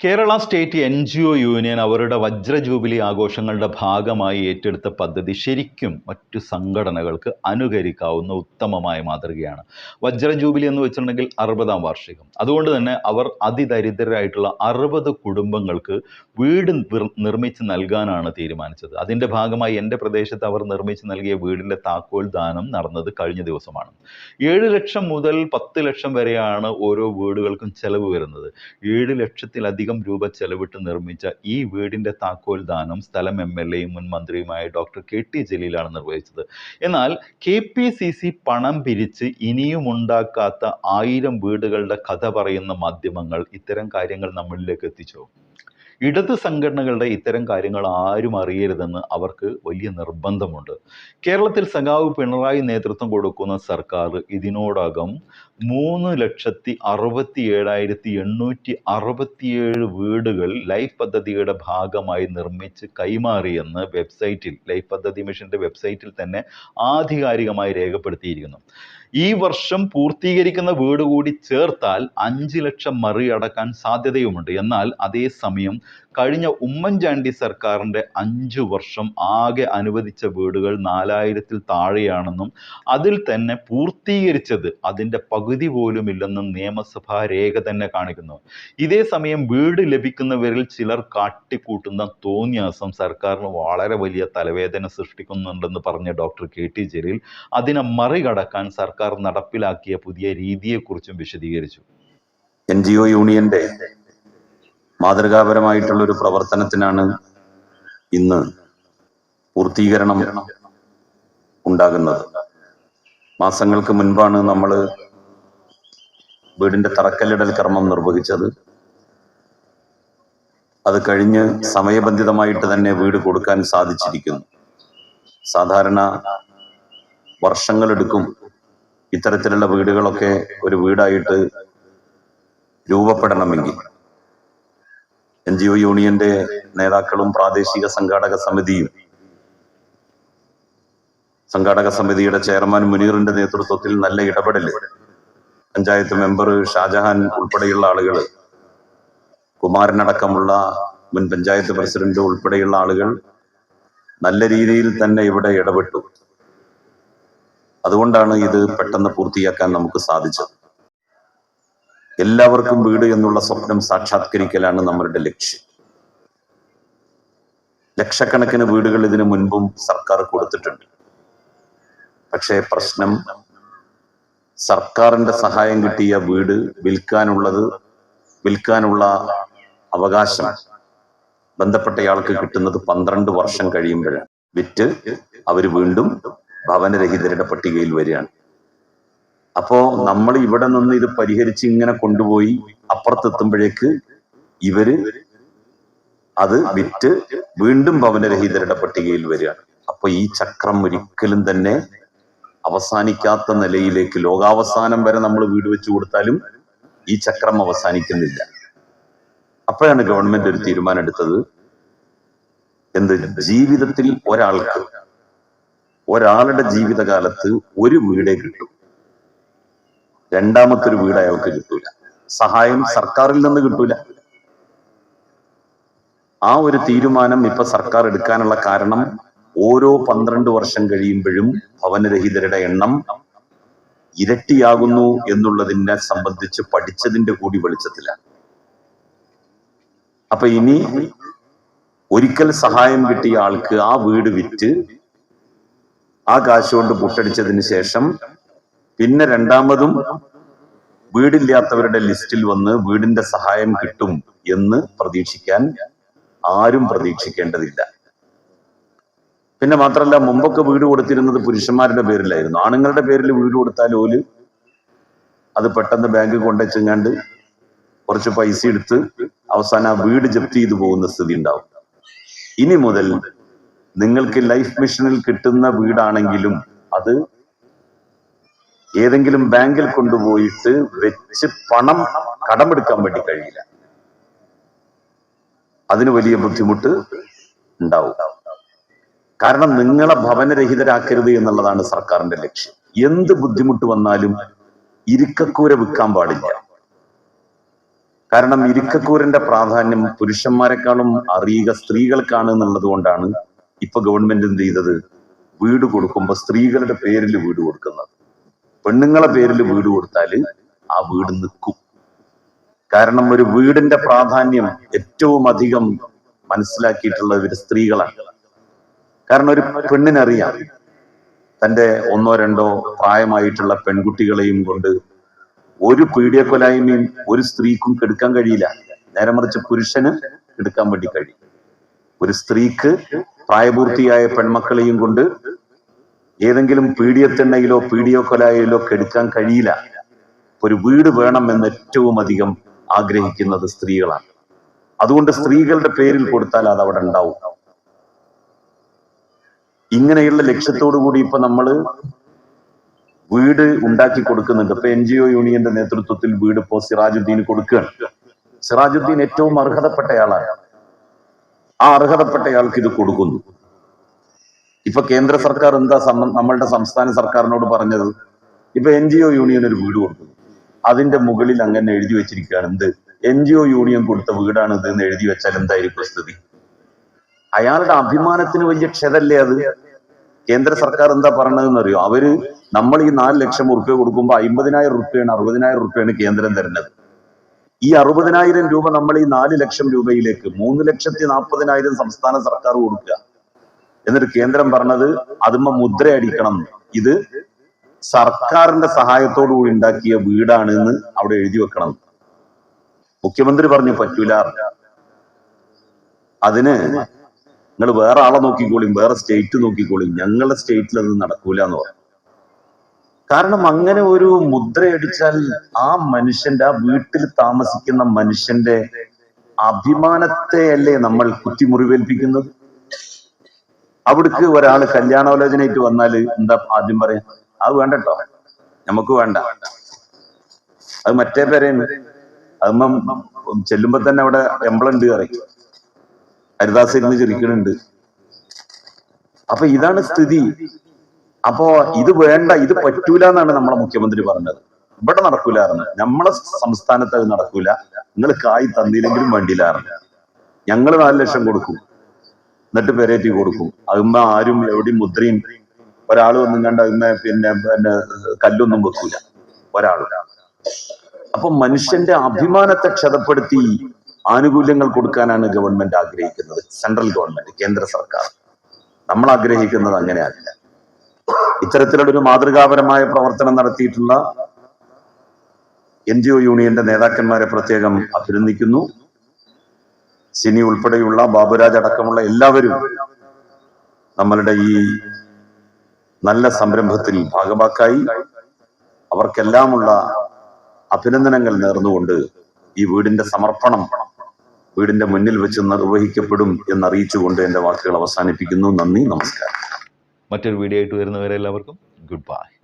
Kerala state N G O union അവരുടെ വജ്ര jubilee ആഘോഷങ്ങളുടെ ഭാഗമായി ഏറ്റെടുത്ത പദ്ധതി ശരിക്കും മറ്റു സംഘടനകൾക്ക് അനുകരിക്കാവുന്ന ഉത്തമമായ മാതൃകയാണ്. വജ്ര ജൂബിലി എന്ന് വെച്ചിട്ടുണ്ടെങ്കിൽ അറുപതാം വാർഷികം. അതുകൊണ്ട് തന്നെ അവർ അതിദരിദ്രരായിട്ടുള്ള അറുപത് കുടുംബങ്ങൾക്ക് വീട് നിർമ്മിച്ച് നൽകാനാണ് തീരുമാനിച്ചത്. അതിന്റെ ഭാഗമായി എന്റെ പ്രദേശത്ത് അവർ നിർമ്മിച്ച് നൽകിയ വീടിന്റെ താക്കോൽ ദാനം നടന്നത് കഴിഞ്ഞ ദിവസമാണ്. ഏഴ് ലക്ഷം മുതൽ പത്ത് ലക്ഷം വരെയാണ് ഓരോ വീടുകൾക്കും ചെലവ് വരുന്നത്. ഏഴ് ലക്ഷത്തിലധികം രൂപ ചെലവിട്ട് നിർമ്മിച്ച ഈ വീടിന്റെ താക്കോൽ ദാനം സ്ഥലം എം എൽ എയും മുൻ മന്ത്രിയുമായ ഡോക്ടർ കെ ടി ജലീലാണ് നിർവഹിച്ചത്. എന്നാൽ കെ പി സി സി പണം പിരിച്ച് ഇനിയും ഉണ്ടാക്കാത്ത ആയിരം വീടുകളുടെ കഥ പറയുന്ന മാധ്യമങ്ങൾ ഇത്തരം കാര്യങ്ങൾ നമ്മളിലേക്ക് എത്തിച്ചോ? ഇടത് സംഘടനകളുടെ ഇത്തരം കാര്യങ്ങൾ ആരും അറിയരുതെന്ന് അവർക്ക് വലിയ നിർബന്ധമുണ്ട്. കേരളത്തിൽ സഖാവ് പിണറായി നേതൃത്വം കൊടുക്കുന്ന സർക്കാർ ഇതിനോടകം മൂന്ന് ലക്ഷത്തി അറുപത്തി ഏഴായിരത്തി എണ്ണൂറ്റി അറുപത്തിയേഴ് വീടുകൾ ലൈഫ് പദ്ധതിയുടെ ഭാഗമായി നിർമ്മിച്ച് കൈമാറിയെന്ന് വെബ്സൈറ്റിൽ ലൈഫ് പദ്ധതി മിഷന്റെ വെബ്സൈറ്റിൽ തന്നെ ആധികാരികമായി രേഖപ്പെടുത്തിയിരിക്കുന്നു. ഈ വർഷം പൂർത്തീകരിക്കുന്ന വീട് കൂടി ചേർത്താൽ അഞ്ച് ലക്ഷം മറികടക്കാൻ സാധ്യതയുമുണ്ട്. എന്നാൽ അതേസമയം കഴിഞ്ഞ ഉമ്മൻചാണ്ടി സർക്കാരിന്റെ അഞ്ചു വർഷം ആകെ അനുവദിച്ച വീടുകൾ നാലായിരത്തിൽ താഴെയാണെന്നും അതിൽ തന്നെ പൂർത്തീകരിച്ചത് അതിന്റെ പകുതി പോലുമില്ലെന്നും നിയമസഭാ രേഖ തന്നെ കാണിക്കുന്നു. ഇതേ സമയം വീട് ലഭിക്കുന്നവരിൽ ചിലർ കാട്ടിക്കൂട്ടുന്ന തോന്നിയാസം സർക്കാരിന് വളരെ വലിയ തലവേദന സൃഷ്ടിക്കുന്നുണ്ടെന്ന് പറഞ്ഞ ഡോക്ടർ കെ ടി ജലീൽ അതിനെ മറികടക്കാൻ സർക്കാർ നടപ്പിലാക്കിയ പുതിയ രീതിയെക്കുറിച്ചും വിശദീകരിച്ചു. എൻ ജി ഒ യൂണിയന്റെ മാതൃകാപരമായിട്ടുള്ള ഒരു പ്രവർത്തനത്തിനാണ് ഇന്ന് പൂർത്തീകരണം ഉണ്ടാകുന്നത്. മാസങ്ങൾക്ക് മുൻപാണ് നമ്മൾ വീടിന്റെ തറക്കല്ലിടൽ കർമ്മം നിർവഹിച്ചത്. അത് കഴിഞ്ഞ് സമയബന്ധിതമായിട്ട് തന്നെ വീട് കൊടുക്കാൻ സാധിച്ചിരിക്കുന്നു. സാധാരണ വർഷങ്ങളെടുക്കും ഇത്തരത്തിലുള്ള വീടുകളൊക്കെ ഒരു വീടായിട്ട് രൂപപ്പെടണമെങ്കിൽ എൻ ജി ഒ യൂണിയന്റെ നേതാക്കളും പ്രാദേശിക സംഘാടക സമിതിയും സംഘാടക സമിതിയുടെ ചെയർമാൻ മുനീറിന്റെ നേതൃത്വത്തിൽ നല്ല ഇടപെടൽ പഞ്ചായത്ത് മെമ്പർ ഷാജഹാൻ ഉൾപ്പെടെയുള്ള ആളുകൾ കുമാരനടക്കമുള്ള മുൻ പഞ്ചായത്ത് പ്രസിഡന്റ് ഉൾപ്പെടെയുള്ള ആളുകൾ നല്ല രീതിയിൽ തന്നെ ഇവിടെ ഇടപെട്ടു. അതുകൊണ്ടാണ് ഇത് പെട്ടെന്ന് പൂർത്തിയാക്കാൻ നമുക്ക് സാധിച്ചത്. എല്ലാവർക്കും വീട് എന്നുള്ള സ്വപ്നം സാക്ഷാത്കരിക്കലാണ് നമ്മളുടെ ലക്ഷ്യം. ലക്ഷക്കണക്കിന് വീടുകൾ ഇതിനു മുൻപും സർക്കാർ കൊടുത്തിട്ടുണ്ട്. പക്ഷേ പ്രശ്നം സർക്കാരിന്റെ സഹായം കിട്ടിയ വീട് വിൽക്കാനുള്ളത് വിൽക്കാനുള്ള അവകാശം ബന്ധപ്പെട്ടയാൾക്ക് കിട്ടുന്നത് പന്ത്രണ്ട് വർഷം കഴിയുമ്പോഴാണ്. വിറ്റ് അവർ വീണ്ടും ഭവനരഹിതരുടെ പട്ടികയിൽ വരികയാണ്. അപ്പോ നമ്മൾ ഇവിടെ നിന്ന് ഇത് പരിഹരിച്ച് ഇങ്ങനെ കൊണ്ടുപോയി അപ്പുറത്തെത്തുമ്പോഴേക്ക് ഇവർ അത് വിറ്റ് വീണ്ടും ഭവനരഹിതരുടെ പട്ടികയിൽ വരികയാണ്. അപ്പൊ ഈ ചക്രം ഒരിക്കലും തന്നെ അവസാനിക്കാത്ത നിലയിലേക്ക് ലോകാവസാനം വരെ നമ്മൾ വീട് വെച്ചു കൊടുത്താലും ഈ ചക്രം അവസാനിക്കുന്നില്ല. അപ്പോഴാണ് ഗവൺമെന്റ് ഒരു തീരുമാനം എടുത്തത്. എന്ത്? ജീവിതത്തിൽ ഒരാൾക്ക് ഒരാളുടെ ജീവിതകാലത്ത് ഒരു വീടേ കിട്ടൂ. രണ്ടാമത്തെ ഒരു വീട് അയാൾക്ക് കിട്ടൂല. സഹായം സർക്കാരിൽ നിന്ന് കിട്ടൂല. ആ ഒരു തീരുമാനം ഇപ്പൊ സർക്കാർ എടുക്കാനുള്ള കാരണം ഓരോ പന്ത്രണ്ട് വർഷം കഴിയുമ്പോഴും ഭവനരഹിതരുടെ എണ്ണം ഇരട്ടിയാകുന്നു എന്നുള്ളതിനെ സംബന്ധിച്ച് പഠിച്ചതിന്റെ കൂടി വെളിച്ചത്തിലാണ് അപ്പൊ ഇനി ഒരിക്കൽ സഹായം കിട്ടിയ ആൾക്ക് ആ വീട് വിറ്റ് ആ കാശ് കൊണ്ട് പുട്ടടിച്ചതിന് ശേഷം പിന്നെ രണ്ടാമതും വീടില്ലാത്തവരുടെ ലിസ്റ്റിൽ വന്ന് വീടിന്റെ സഹായം കിട്ടും എന്ന് പ്രതീക്ഷിക്കാൻ ആരും പ്രതീക്ഷിക്കേണ്ടതില്ല. പിന്നെ മാത്രമല്ല മുമ്പൊക്കെ വീട് കൊടുത്തിരുന്നത് പുരുഷന്മാരുടെ പേരിലായിരുന്നു. ആണുങ്ങളുടെ പേരിൽ വീട് കൊടുത്താൽ ഓൽ അത് പെട്ടെന്ന് ബാങ്ക് കൊണ്ടുവച്ചെങ്ങാണ്ട് കുറച്ച് പൈസ എടുത്ത് അവസാനം ആ വീട് ജപ്തി ചെയ്തു പോകുന്ന സ്ഥിതി ഉണ്ടാവും. ഇനി മുതൽ നിങ്ങൾക്ക് ലൈഫ് മിഷനിൽ കിട്ടുന്ന വീടാണെങ്കിലും അത് ഏതെങ്കിലും ബാങ്കിൽ കൊണ്ടുപോയിട്ട് വെച്ച് പണം കടമെടുക്കാൻ വേണ്ടി കഴിയില്ല. അതിന് വലിയ ബുദ്ധിമുട്ട് ഉണ്ടാവും. കാരണം നിങ്ങളെ ഭവനരഹിതരാക്കരുത് എന്നുള്ളതാണ് സർക്കാരിന്റെ ലക്ഷ്യം. എന്ത് ബുദ്ധിമുട്ട് വന്നാലും ഇരിക്കക്കൂര വിൽക്കാൻ പാടില്ല. കാരണം ഇരിക്കക്കൂറിന്റെ പ്രാധാന്യം പുരുഷന്മാരെക്കാളും അറിയുക സ്ത്രീകൾക്കാണ് എന്നുള്ളത് കൊണ്ടാണ് ഇപ്പൊ ഗവൺമെന്റ് എന്ത് ചെയ്തത്? വീട് കൊടുക്കുമ്പോൾ സ്ത്രീകളുടെ പേരിൽ വീട് കൊടുക്കുന്നത്. പെണ്ണുങ്ങളെ പേരിൽ വീട് കൊടുത്താൽ ആ വീട് നിൽക്കും കാരണം ഒരു വീടിന്റെ പ്രാധാന്യം ഏറ്റവും അധികം മനസ്സിലാക്കിയിട്ടുള്ള ഇവർ സ്ത്രീകളാണ്. കാരണം ഒരു പെണ്ണിനറിയാം തന്റെ ഒന്നോ രണ്ടോ പ്രായമായിട്ടുള്ള പെൺകുട്ടികളെയും കൊണ്ട് ഒരു പീഡിയക്കൊലായ്മയും ഒരു സ്ത്രീക്കും കെടുക്കാൻ കഴിയില്ല. നേരെ മറിച്ച് പുരുഷന് എടുക്കാൻ വേണ്ടി കഴിയും. ഒരു സ്ത്രീക്ക് പ്രായപൂർത്തിയായ പെൺമക്കളെയും കൊണ്ട് ഏതെങ്കിലും പീഡിയത്തിണ്ണയിലോ പീഡിയോ കൊലായിലോ കെടുക്കാൻ കഴിയില്ല. ഒരു വീട് വേണം എന്ന് ഏറ്റവും അധികം ആഗ്രഹിക്കുന്നത് സ്ത്രീകളാണ്. അതുകൊണ്ട് സ്ത്രീകളുടെ പേരിൽ കൊടുത്താൽ അത് അവിടെ ഉണ്ടാവും. ഇങ്ങനെയുള്ള ലക്ഷ്യത്തോടു കൂടി ഇപ്പൊ നമ്മൾ വീട് ഉണ്ടാക്കി കൊടുക്കുന്നുണ്ട്. ഇപ്പൊ എൻ ജി ഒ യൂണിയന്റെ നേതൃത്വത്തിൽ വീട് ഇപ്പോ സിറാജുദ്ദീന് കൊടുക്കുകയാണ്. സിറാജുദ്ദീൻ ഏറ്റവും അർഹതപ്പെട്ടയാളാണ്. ആ അർഹതപ്പെട്ടയാൾക്ക് ഇത് കൊടുക്കുന്നു. ഇപ്പൊ കേന്ദ്ര സർക്കാർ എന്താ നമ്മളുടെ സംസ്ഥാന സർക്കാരിനോട് പറഞ്ഞത്? ഇപ്പൊ എൻ ജി ഒ യൂണിയൻ ഒരു വീട് കൊടുക്കുന്നു. അതിന്റെ മുകളിൽ അങ്ങനെ എഴുതി വെച്ചിരിക്കുകയാണ്. എന്ത്? എൻ ജി ഒ യൂണിയൻ കൊടുത്ത വീടാണ് ഇത് എന്ന് എഴുതി വെച്ചാൽ എന്തായിരിക്കും സ്ഥിതി? അയാളുടെ അഭിമാനത്തിന് വലിയ ക്ഷതല്ലേ അത്? കേന്ദ്ര സർക്കാർ എന്താ പറഞ്ഞതെന്ന് അറിയോ അവർ നമ്മൾ ഈ നാല് ലക്ഷം ഉറുപ്പ്യ കൊടുക്കുമ്പോൾ അമ്പതിനായിരം ഉറുപ്പ്യാണ് അറുപതിനായിരം ഉറുപ്പ്യാണ് കേന്ദ്രം തരുന്നത്. ഈ അറുപതിനായിരം രൂപ നമ്മൾ ഈ നാല് ലക്ഷം രൂപയിലേക്ക് മൂന്ന് ലക്ഷത്തി നാൽപ്പതിനായിരം സംസ്ഥാന സർക്കാർ കൊടുക്കുക. എന്നിട്ട് കേന്ദ്രം പറഞ്ഞത് അതുമ്മ മുദ്ര അടിക്കണം. ഇത് സർക്കാരിന്റെ സഹായത്തോടു കൂടി ഉണ്ടാക്കിയ വീടാണ് എന്ന് അവിടെ എഴുതി വെക്കണം. മുഖ്യമന്ത്രി പറഞ്ഞു പറ്റൂല. അതിന് നിങ്ങൾ വേറെ ആളെ നോക്കിക്കോളിയും വേറെ സ്റ്റേറ്റ് നോക്കിക്കോളിയും ഞങ്ങളുടെ സ്റ്റേറ്റിൽ അത് നടക്കൂല എന്ന് പറഞ്ഞു. കാരണം അങ്ങനെ ഒരു മുദ്രയടിച്ചാൽ ആ മനുഷ്യന്റെ ആ വീട്ടിൽ താമസിക്കുന്ന മനുഷ്യന്റെ അഭിമാനത്തെ അല്ലേ നമ്മൾ കുത്തിമുറിവേൽപ്പിക്കുന്നത്? അവിടേക്ക് ഒരാൾ കല്യാണാലോചനയായിട്ട് വന്നാൽ എന്താ ആദ്യം പറയാ? അത് വേണ്ടട്ടോ. നമുക്ക് വേണ്ട. അത് മറ്റേ പേരേന്ന്. അതുമ്പം ചെല്ലുമ്പോ തന്നെ അവിടെ എംബ്ലുണ്ട് പറയും. ഹരിദാസ് ഇരുന്ന് ചിരിക്കണുണ്ട്. അപ്പൊ ഇതാണ് സ്ഥിതി. അപ്പോ ഇത് വേണ്ട ഇത് പറ്റൂല എന്നാണ് നമ്മളെ മുഖ്യമന്ത്രി പറഞ്ഞത്. ഇവിടെ നടക്കൂലായിരുന്നു. നമ്മളെ സംസ്ഥാനത്ത് അത് നടക്കൂല. നിങ്ങൾ കായ് തന്നില്ലെങ്കിലും വേണ്ടിയില്ലായിരുന്നു ഞങ്ങൾ നാല് ലക്ഷം കൊടുക്കും. എന്നിട്ട് പെരേറ്റി കൊടുക്കും. അതുമ്പ ആരും എവിടെയും മുദ്രയും ഒരാൾ ഒന്നും കണ്ട അതുമ്മ പിന്നെ പിന്നെ കല്ലൊന്നും വെക്കൂല. ഒരാൾ അപ്പൊ മനുഷ്യന്റെ അഭിമാനത്തെ ക്ഷതപ്പെടുത്തി ആനുകൂല്യങ്ങൾ കൊടുക്കാനാണ് ഗവൺമെന്റ് ആഗ്രഹിക്കുന്നത്. സെൻട്രൽ ഗവൺമെന്റ് കേന്ദ്ര സർക്കാർ. നമ്മൾ ആഗ്രഹിക്കുന്നത് അങ്ങനെയല്ല. ഇത്തരത്തിലുള്ള ഒരു മാതൃകാപരമായ പ്രവർത്തനം നടത്തിയിട്ടുള്ള എൻ ജി ഒ യൂണിയന്റെ നേതാക്കന്മാരെ പ്രത്യേകം അഭിനന്ദിക്കുന്നു. സിനി ഉൾപ്പെടെയുള്ള ബാബുരാജ് അടക്കമുള്ള എല്ലാവരും നമ്മളുടെ ഈ നല്ല സംരംഭത്തിൽ ഭാഗമാക്കായി അവർക്കെല്ലാമുള്ള അഭിനന്ദനങ്ങൾ നേർന്നുകൊണ്ട് ഈ വീടിന്റെ സമർപ്പണം വീടിന്റെ മുന്നിൽ വെച്ച് നിർവഹിക്കപ്പെടും എന്നറിയിച്ചുകൊണ്ട് എന്റെ വാക്കുകൾ അവസാനിപ്പിക്കുന്നു. നന്ദി നമസ്കാരം. മറ്റൊരു വീഡിയോ ആയിട്ട് വരുന്നവരെ എല്ലാവർക്കും ഗുഡ് ബൈ